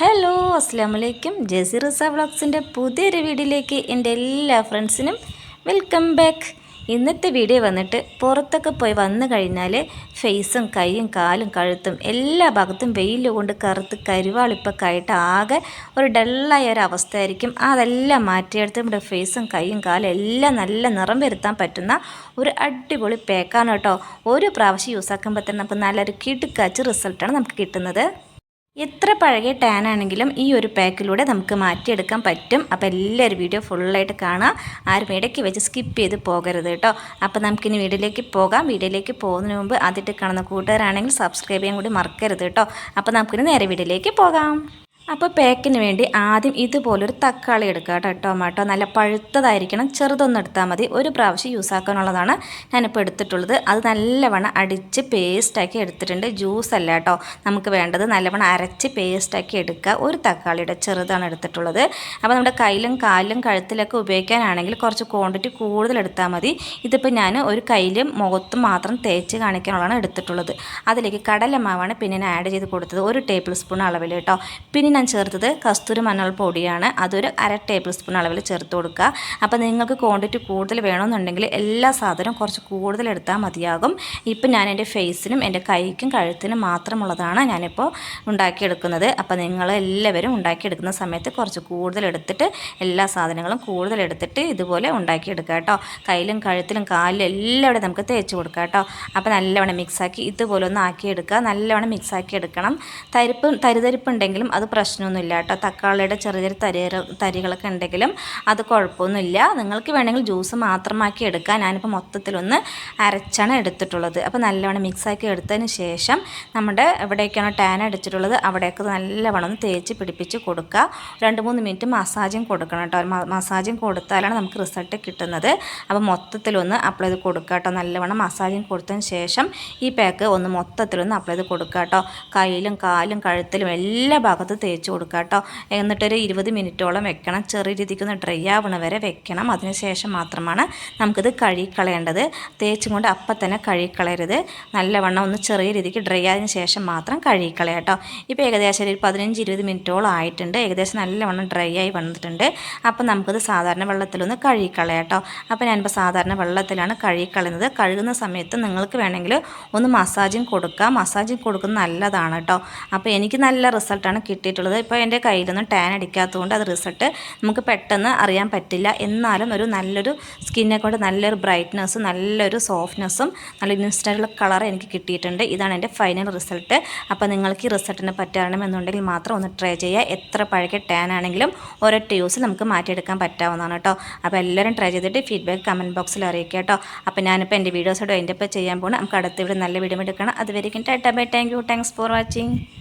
Hello അസ്സാം വലൈക്കും ജെസി റിസ വ്ളോഗ്സിന്റെ പുതിയൊരു വീഡിയോയിലേക്ക് എന്റെ എല്ലാ ഫ്രണ്ട്സിനും വെൽക്കം ബാക്ക്. ഇന്നത്തെ വീഡിയോ വന്നിട്ട് പുറത്തൊക്കെ പോയി വന്നു കഴിഞ്ഞാൽ ഫേസും കൈയും കാലും കഴുത്തും എല്ലാ ഭാഗത്തും വെയിൽ കൊണ്ട് കറുത്ത് കരുവാളിപ്പൊക്കെ ആയിട്ട് ആകെ ഒരു ഡള്ളായ ഒരു അവസ്ഥയായിരിക്കും. അതെല്ലാം മാറ്റിയെടുത്ത് നമ്മുടെ ഫേസും കൈയും കാലും എല്ലാം നല്ല നിറം വരുത്താൻ പറ്റുന്ന ഒരു അടിപൊളി പേക്കാണ് കേട്ടോ. ഒരു പ്രാവശ്യം യൂസ് ആക്കുമ്പോൾ തന്നെ നമുക്ക് നല്ലൊരു കിടുക്കാച്ച് റിസൾട്ടാണ് നമുക്ക് കിട്ടുന്നത്. എത്ര പഴകിയ ടാൻ ആണെങ്കിലും ഈ ഒരു പാക്കിലൂടെ നമുക്ക് മാറ്റിയെടുക്കാൻ പറ്റും. അപ്പോൾ എല്ലാവരും വീഡിയോ ഫുള്ളായിട്ട് കാണാം ആരും ഇടയ്ക്ക് വെച്ച് സ്കിപ്പ് ചെയ്ത് പോകരുത് കേട്ടോ. അപ്പോൾ നമുക്കിനി വീഡിയോയിലേക്ക് പോകാം. വീഡിയോയിലേക്ക് പോകുന്നതിന് മുമ്പ് ആദ്യമായിട്ട് കാണുന്ന കൂട്ടുകാരാണെങ്കിൽ സബ്സ്ക്രൈബ് ചെയ്യാൻ കൂടി മറക്കരുത് കേട്ടോ. അപ്പോൾ നമുക്കിനി നേരെ വീഡിയോയിലേക്ക് പോകാം. അപ്പോൾ പാക്കിന് വേണ്ടി ആദ്യം ഇതുപോലൊരു തക്കാളി എടുക്കുക കേട്ടോ ടൊമാറ്റോ നല്ല പഴുത്തതായിരിക്കണം. ചെറുതൊന്നും എടുത്താൽ മതി. ഒരു പ്രാവശ്യം യൂസ് ആക്കാനുള്ളതാണ് ഞാനിപ്പോൾ എടുത്തിട്ടുള്ളത്. അത് നല്ലവണ്ണം അടിച്ച് പേസ്റ്റാക്കി എടുത്തിട്ടുണ്ട്. ജ്യൂസ് അല്ല കേട്ടോ. നമുക്ക് വേണ്ടത് നല്ലവണ്ണം അരച്ച് പേസ്റ്റാക്കി എടുക്കുക. ഒരു തക്കാളിയുടെ ചെറുതാണ് എടുത്തിട്ടുള്ളത്. അപ്പോൾ നമ്മുടെ കയ്യിലും കാലിലും കഴുത്തിലൊക്കെ ഉപയോഗിക്കാനാണെങ്കിൽ കുറച്ച് ക്വാണ്ടിറ്റി കൂടുതൽ എടുത്താൽ മതി. ഇതിപ്പോൾ ഞാൻ ഒരു കയ്യിലും മുഖത്തും മാത്രം തേച്ച് കാണിക്കാനുള്ളതാണ് എടുത്തിട്ടുള്ളത്. അതിലേക്ക് കടലമാവാണ് പിന്നെ ഞാൻ ആഡ് ചെയ്ത് കൊടുത്തത്. ഒരു ടേബിൾ സ്പൂൺ അളവിൽ കേട്ടോ. പിന്നെ ഞാൻ ചേർത്തത് കസ്തൂരി മഞ്ഞൾ പൊടിയാണ്. അതൊരു അര ടേബിൾ സ്പൂൺ അളവിൽ ചേർത്ത് കൊടുക്കുക. അപ്പോൾ നിങ്ങൾക്ക് ക്വാണ്ടിറ്റി കൂടുതൽ വേണമെന്നുണ്ടെങ്കിൽ എല്ലാ സാധനവും കുറച്ച് കൂടുതൽ എടുത്താൽ മതിയാകും. ഇപ്പം ഞാൻ എന്റെ ഫേസിനും എന്റെ കൈക്കും കഴുത്തിനും മാത്രമുള്ളതാണ് ഞാനിപ്പോൾ ഉണ്ടാക്കിയെടുക്കുന്നത്. അപ്പോൾ നിങ്ങൾ എല്ലാവരും ഉണ്ടാക്കിയെടുക്കുന്ന സമയത്ത് കുറച്ച് കൂടുതൽ എടുത്തിട്ട് എല്ലാ സാധനങ്ങളും കൂടുതൽ എടുത്തിട്ട് ഇതുപോലെ ഉണ്ടാക്കിയെടുക്കുക കേട്ടോ. കയ്യിലും കഴുത്തിലും കാലിലും എല്ലാവിടെയും നമുക്ക് തേച്ച് കൊടുക്കുക കേട്ടോ. അപ്പോൾ നല്ലവണ്ണം മിക്സാക്കി ഇതുപോലെ ഒന്ന് ആക്കിയെടുക്കുക. നല്ലവണ്ണം മിക്സാക്കി എടുക്കണം. തരിപ്പ് തരിതരിപ്പുണ്ടെങ്കിലും അത് പ്രശ്നമൊന്നുമില്ല കേട്ടോ. തക്കാളിയുടെ ചെറിയ ചെറിയ തരി തരികളൊക്കെ ഉണ്ടെങ്കിലും അത് കുഴപ്പമൊന്നുമില്ല. നിങ്ങൾക്ക് വേണമെങ്കിൽ ജ്യൂസ് മാത്രമാക്കി എടുക്കാം. ഞാനിപ്പോൾ മൊത്തത്തിലൊന്ന് അരച്ചാണ് എടുത്തിട്ടുള്ളത്. അപ്പോൾ നല്ലവണ്ണം മിക്സാക്കി എടുത്തതിന് ശേഷം നമ്മുടെ എവിടേക്കാണോ ടാൻ അടിച്ചിട്ടുള്ളത് അവിടെയൊക്കെ നല്ലവണ്ണം ഒന്ന് തേച്ച് പിടിപ്പിച്ച് കൊടുക്കുക. രണ്ട് മൂന്ന് മിനിറ്റ് മസാജും കൊടുക്കണം കേട്ടോ. മസാജും കൊടുത്താലാണ് നമുക്ക് റിസൾട്ട് കിട്ടുന്നത്. അപ്പോൾ മൊത്തത്തിലൊന്ന് അപ്ലൈ ചെയ്ത് കൊടുക്കുക കേട്ടോ. നല്ലവണ്ണം മസാജും കൊടുത്തതിന് ശേഷം ഈ പാക്ക് ഒന്ന് മൊത്തത്തിലൊന്ന് അപ്ലൈ ചെയ്ത് കൊടുക്കുക കേട്ടോ. കയ്യിലും കാലും കഴുത്തിലും എല്ലാ ഭാഗത്തും തേച്ച് കൊടുക്കുക കേട്ടോ എന്നിട്ടൊരു ഇരുപത് മിനിറ്റോളം വെക്കണം. ചെറിയ രീതിക്ക് ഒന്ന് ഡ്രൈ ആവണ വരെ വെക്കണം. അതിനുശേഷം മാത്രമാണ് നമുക്കിത് കഴുകിക്കളയേണ്ടത്. തേച്ചും കൊണ്ട് അപ്പം തന്നെ കഴുകിക്കളയരുത്. നല്ലവണ്ണം ഒന്ന് ചെറിയ രീതിക്ക് ഡ്രൈ ആയതിന് ശേഷം മാത്രം കഴുകിക്കളയാം കേട്ടോ ഇപ്പോൾ ഏകദേശം ഒരു പതിനഞ്ച് ഇരുപത് മിനിറ്റോളം ആയിട്ടുണ്ട്. ഏകദേശം നല്ലവണ്ണം ഡ്രൈ ആയി വന്നിട്ടുണ്ട്. അപ്പം നമുക്കിത് സാധാരണ വെള്ളത്തിലൊന്ന് കഴുകിക്കളയാം കേട്ടോ അപ്പോൾ ഞാനിപ്പോൾ സാധാരണ വെള്ളത്തിലാണ് കഴുകിക്കളയുന്നത്. കഴുകുന്ന സമയത്ത് നിങ്ങൾക്ക് വേണമെങ്കിൽ ഒന്ന് മസാജും കൊടുക്കാം. മസാജും കൊടുക്കുന്നത് നല്ലതാണ് കേട്ടോ അപ്പോൾ എനിക്ക് നല്ല റിസൾട്ടാണ് കിട്ടിയിട്ടുള്ളത്. ഇപ്പോൾ എന്റെ കയ്യിലൊന്നും ടാൻ അടിക്കാത്തതുകൊണ്ട് അത് റിസൾട്ട് നമുക്ക് പെട്ടെന്ന് അറിയാൻ പറ്റില്ല. എന്നാലും ഒരു നല്ലൊരു സ്കിന്നെ കൊണ്ട് നല്ലൊരു ബ്രൈറ്റ്നസ്സും നല്ലൊരു സോഫ്റ്റ്നെസ്സും നല്ല ഇൻസ്റ്റന്റ് കളർ എനിക്ക് കിട്ടിയിട്ടുണ്ട്. ഇതാണ് എന്റെ ഫൈനൽ റിസൾട്ട് അപ്പോൾ നിങ്ങൾക്ക് ഈ റിസൾട്ടിനെ പറ്റണമെന്നുണ്ടെങ്കിൽ മാത്രം ഒന്ന് ട്രൈ ചെയ്യുക. എത്ര പഴകിയ ടാൻ ആണെങ്കിലും ഒരൊറ്റ യൂസ് നമുക്ക് മാറ്റിയെടുക്കാൻ പറ്റാവുന്നതാണ് കേട്ടോ. അപ്പോൾ എല്ലാവരും ട്രൈ ചെയ്തിട്ട് ഫീഡ്ബാക്ക് കമന്റ് ബോക്സിൽ അറിയിക്കുക കേട്ടോ. അപ്പോൾ ഞാനിപ്പോൾ എന്റെ വീഡിയോസോട് എന്റെ ഇപ്പോൾ ചെയ്യാൻ പോകണം നമുക്ക് അടുത്ത ഇവിടെ നല്ല വീഡിയോ എടുക്കണം. അതുവരെയും tata. Bye. Thank you. Thanks for watching.